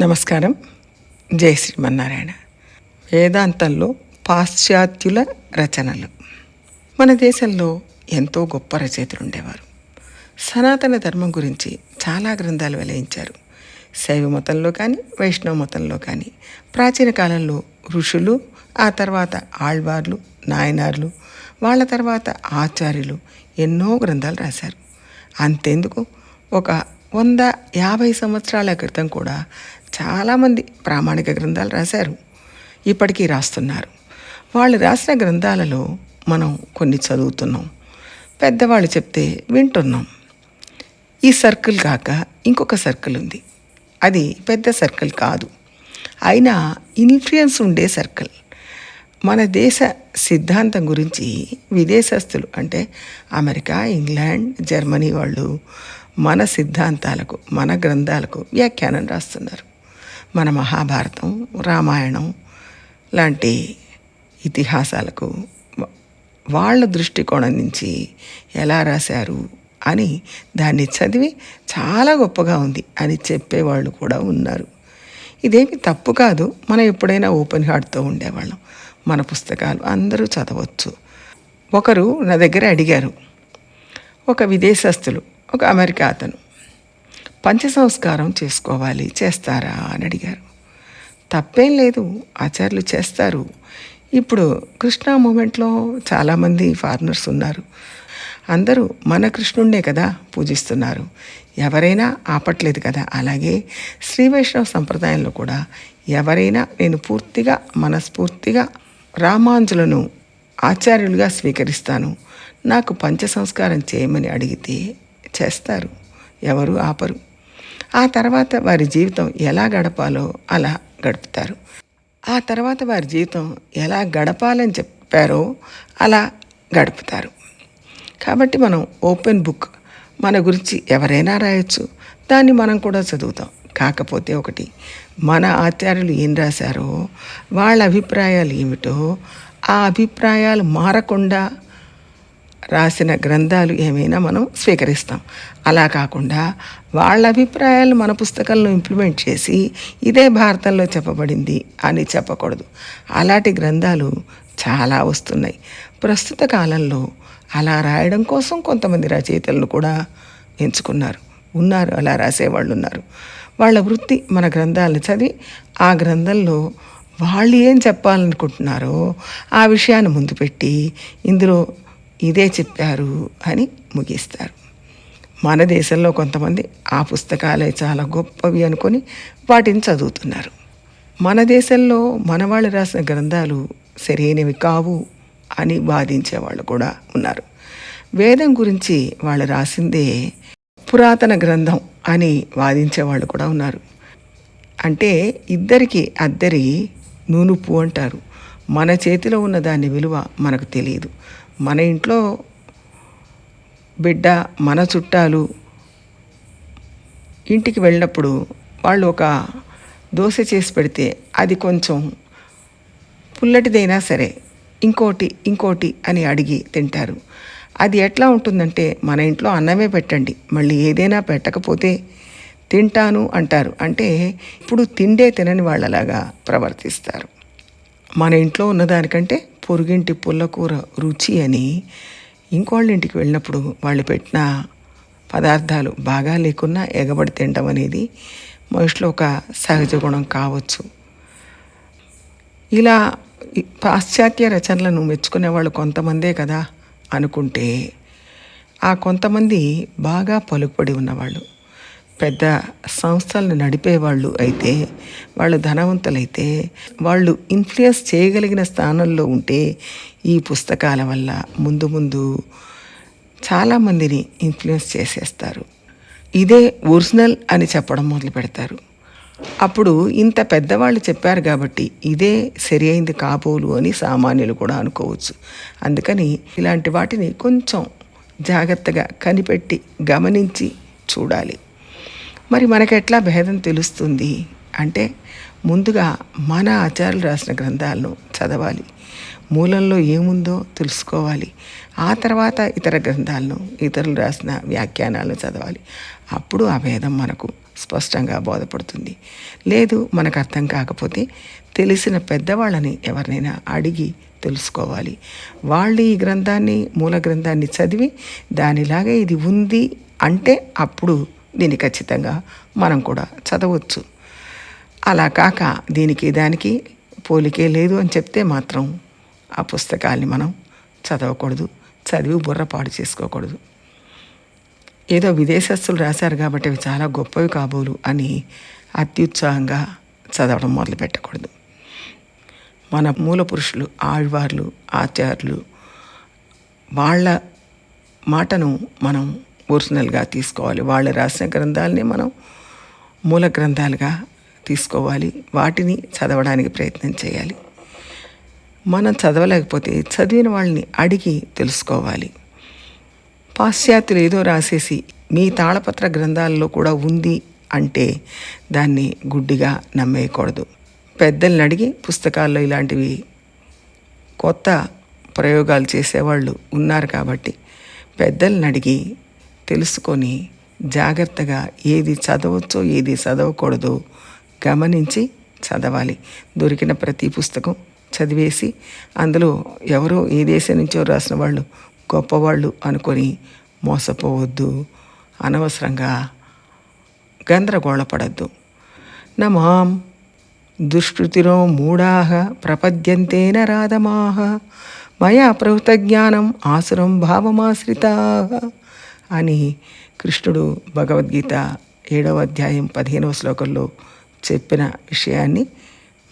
నమస్కారం. జై శ్రీమన్నారాయణ. వేదాంతంలో పాశ్చాత్యుల రచనలు. మన దేశంలో ఎంతో గొప్ప రచయితలు ఉండేవారు. సనాతన ధర్మం గురించి చాలా గ్రంథాలు వెలయించారు. శైవ మతంలో కానీ వైష్ణవ మతంలో కానీ ప్రాచీన కాలంలో ఋషులు ఆ తర్వాత ఆళ్వార్లు నాయనార్లు వాళ్ళ తర్వాత ఆచార్యులు ఎన్నో గ్రంథాలు రాశారు. అంతెందుకు? ఒక వంద యాభై సంవత్సరాల క్రితం కూడా చాలామంది ప్రామాణిక గ్రంథాలు రాశారు. ఇప్పటికీ రాస్తున్నారు. వాళ్ళు రాసిన గ్రంథాలలో మనం కొన్ని చదువుతున్నాం. పెద్దవాళ్ళు చెప్తే వింటున్నాం. ఈ సర్కిల్ కాక ఇంకొక సర్కిల్ ఉంది. అది పెద్ద సర్కిల్ కాదు. అయినా ఇన్ఫ్లుయెన్స్ ఉండే సర్కిల్. మన దేశ సిద్ధాంతం గురించి విదేశస్తులు అంటే అమెరికా ఇంగ్లాండ్ జర్మనీ వాళ్ళు మన సిద్ధాంతాలకు మన గ్రంథాలకు వ్యాఖ్యానం రాస్తున్నారు. మన మహాభారతం రామాయణం లాంటి ఇతిహాసాలకు వాళ్ళ దృష్టికోణం నుంచి ఎలా రాశారు అని దాన్ని చదివి చాలా గొప్పగా ఉంది అని చెప్పేవాళ్ళు కూడా ఉన్నారు. ఇదేమి తప్పు కాదు. మనం ఎప్పుడైనా ఓపెన్ హార్ట్తో ఉండేవాళ్ళం. మన పుస్తకాలు అందరూ చదవచ్చు. ఒకరు నా దగ్గర అడిగారు. ఒక విదేశస్తులు ఒక అమెరికా అతను. పంచ సంస్కారం చేసుకోవాలి. చేస్తారా? అని అడిగారు. తప్పేం లేదు. ఆచార్యులు చేస్తారు. ఇప్పుడు కృష్ణ మూమెంట్లో చాలామంది ఫారినర్స్ ఉన్నారు. అందరూ మన కృష్ణుణ్ణే కదా పూజిస్తున్నారు. ఎవరైనా ఆపట్లేదు కదా. అలాగే శ్రీ వైష్ణవ సంప్రదాయంలో కూడా ఎవరైనా నేను పూర్తిగా మనస్ఫూర్తిగా రామాంజులను ఆచార్యులుగా స్వీకరిస్తాను. నాకు పంచ సంస్కారం చేయమని అడిగితే చేస్తారు. ఎవరు ఆపరు. ఆ తర్వాత వారి జీవితం ఎలా గడపాలో అలా గడుపుతారు. ఆ తర్వాత వారి జీవితం ఎలా గడపాలని చెప్పారో అలా గడుపుతారు. కాబట్టి మనం ఓపెన్ బుక్ మన గురించి ఎవరైనా రాయొచ్చు. దాన్ని మనం కూడా చదువుతాం. కాకపోతే ఒకటి మన ఆచార్యులు ఏం రాశారో వాళ్ళ అభిప్రాయాలు ఏమిటో ఆ అభిప్రాయాలు మారకుండా రాసిన గ్రంథాలు ఏమైనా మనం స్వీకరిస్తాం. అలా కాకుండా వాళ్ళ అభిప్రాయాలు మన పుస్తకంలో ఇంప్లిమెంట్ చేసి ఇదే భారతంలో చెప్పబడింది అని చెప్పకూడదు. అలాంటి గ్రంథాలు చాలా వస్తున్నాయి. ప్రస్తుత కాలంలో అలా రాయడం కోసం కొంతమంది రచయితలను కూడా ఎంచుకున్నారు. ఉన్నారు అలా రాసేవాళ్ళు ఉన్నారు. వాళ్ళ వృత్తి మన గ్రంథాలను చదివి ఆ గ్రంథంలో వాళ్ళు ఏం చెప్పాలనుకుంటున్నారో ఆ విషయాన్ని ముందు పెట్టి ఇందులో ఇదే చెప్పారు అని ముగిస్తారు. మన దేశంలో కొంతమంది ఆ పుస్తకాలే చాలా గొప్పవి అనుకొని వాటిని చదువుతున్నారు. మన దేశంలో మనవాళ్ళు రాసిన గ్రంథాలు సరైనవి కావు అని వాదించే వాళ్ళు కూడా ఉన్నారు. వేదం గురించి వాళ్ళు రాసిందే పురాతన గ్రంథం అని వాదించే వాళ్ళు కూడా ఉన్నారు. అంటే ఇద్దరికి అద్దరి నూనుపు అంటారు. మన చేతిలో ఉన్న దాని విలువ మనకు తెలియదు. మన ఇంట్లో బిడ్డ మన చుట్టాలు ఇంటికి వెళ్ళినప్పుడు వాళ్ళు ఒక దోశ చేసి పెడితే అది కొంచెం పుల్లటిదైనా సరే ఇంకోటి ఇంకోటి అని అడిగి తింటారు. అది ఎట్లా ఉంటుందంటే మన ఇంట్లో అన్నమే పెట్టండి మళ్ళీ ఏదైనా పెట్టకపోతే తింటాను అంటారు. అంటే ఇప్పుడు తిండే తినని వాళ్ళలాగా ప్రవర్తిస్తారు. మన ఇంట్లో ఉన్నదానికంటే పొరుగింటి పుల్లకూర రుచి అని ఇంకోళ్ళ ఇంటికి వెళ్ళినప్పుడు వాళ్ళు పెట్టిన పదార్థాలు బాగా లేకున్నా ఎగబడి తినడం అనేది మనిషిలో ఒక సహజ గుణం కావచ్చు. ఇలా పాశ్చాత్య రచనలను మెచ్చుకునే వాళ్ళు కొంతమందే కదా అనుకుంటే ఆ కొంతమంది బాగా పలుకుబడి ఉన్నవాళ్ళు. పెద్ద సంస్థలను నడిపేవాళ్ళు అయితే వాళ్ళు ధనవంతులైతే వాళ్ళు ఇన్ఫ్లుయెన్స్ చేయగలిగిన స్థానంలో ఉంటే ఈ పుస్తకాల వల్ల ముందు ముందు చాలామందిని ఇన్ఫ్లుయెన్స్ చేసేస్తారు. ఇదే ఒరిజినల్ అని చెప్పడం మొదలు పెడతారు. అప్పుడు ఇంత పెద్దవాళ్ళు చెప్పారు కాబట్టి ఇదే సరి అయింది కాబోలు అని సామాన్యులు కూడా అనుకోవచ్చు. అందుకని ఇలాంటి వాటిని కొంచెం జాగ్రత్తగా కనిపెట్టి గమనించి చూడాలి. మరి మనకెట్లా భేదం తెలుస్తుంది? అంటే ముందుగా మన ఆచార్యులు రాసిన గ్రంథాలను చదవాలి. మూలంలో ఏముందో తెలుసుకోవాలి. ఆ తర్వాత ఇతర గ్రంథాలను ఇతరులు రాసిన వ్యాఖ్యానాలను చదవాలి. అప్పుడు ఆ భేదం మనకు స్పష్టంగా బోధపడుతుంది. లేదు మనకు అర్థం కాకపోతే తెలిసిన పెద్దవాళ్ళని ఎవరినైనా అడిగి తెలుసుకోవాలి. వాళ్ళు ఈ గ్రంథాన్ని మూల గ్రంథాన్ని చదివి దానిలాగా ఇది ఉంది అంటే అప్పుడు దీన్ని ఖచ్చితంగా మనం కూడా చదవచ్చు. అలా కాక దీనికి దానికి పోలికే లేదు అని చెప్తే మాత్రం ఆ పుస్తకాల్ని మనం చదవకూడదు చదివి బుర్రపాడు చేసుకోకూడదు. ఏదో విదేశస్తులు రాశారు కాబట్టి అవి చాలా గొప్పవి కాబోలు అని అత్యుత్సాహంగా చదవడం మొదలు పెట్టకూడదు మన మూల పురుషులు ఆళ్వార్లు ఆచార్యులు వాళ్ళ మాటను మనం ఒరిజినల్గా తీసుకోవాలి. వాళ్ళు రాసిన గ్రంథాలని మనం మూల గ్రంథాలుగా తీసుకోవాలి. వాటిని చదవడానికి ప్రయత్నం చేయాలి. మనం చదవలేకపోతే చదివిన వాళ్ళని అడిగి తెలుసుకోవాలి. పాశ్చాత్యులు ఏదో రాసేసి మీ తాళపత్ర గ్రంథాల్లో కూడా ఉంది అంటే దాన్ని గుడ్డిగా నమ్మేయకూడదు. పెద్దల్ని అడిగి పుస్తకాల్లో ఇలాంటివి కొత్త ప్రయోగాలు చేసేవాళ్ళు ఉన్నారు కాబట్టి పెద్దల్ని అడిగి తెలుసుకొని జాగ్రత్తగా ఏది చదవచ్చో ఏది చదవకూడదో గమనించి చదవాలి. దొరికిన ప్రతి పుస్తకం చదివేసి అందులో ఎవరో ఏ దేశం నుంచో రాసిన వాళ్ళు గొప్పవాళ్ళు అనుకొని మోసపోవద్దు. అనవసరంగా గందరగోళపడద్దు. నమాం దుష్కృతిలో మూఢాహ ప్రపద్యంతేన రాధమాహ మయా ప్రవృత జ్ఞానం ఆసురం భావమాశ్రితాః. అని కృష్ణుడు భగవద్గీత ఏడవ అధ్యాయం పదిహేనవ శ్లోకంలో చెప్పిన విషయాన్ని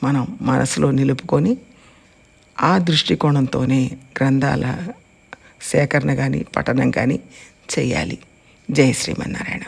మనం మనసులో నిలుపుకొని ఆ దృష్టికోణంతోనే గ్రంథాల సేకరణ కానీ పఠనం కానీ చేయాలి. జయ శ్రీమన్నారాయణ.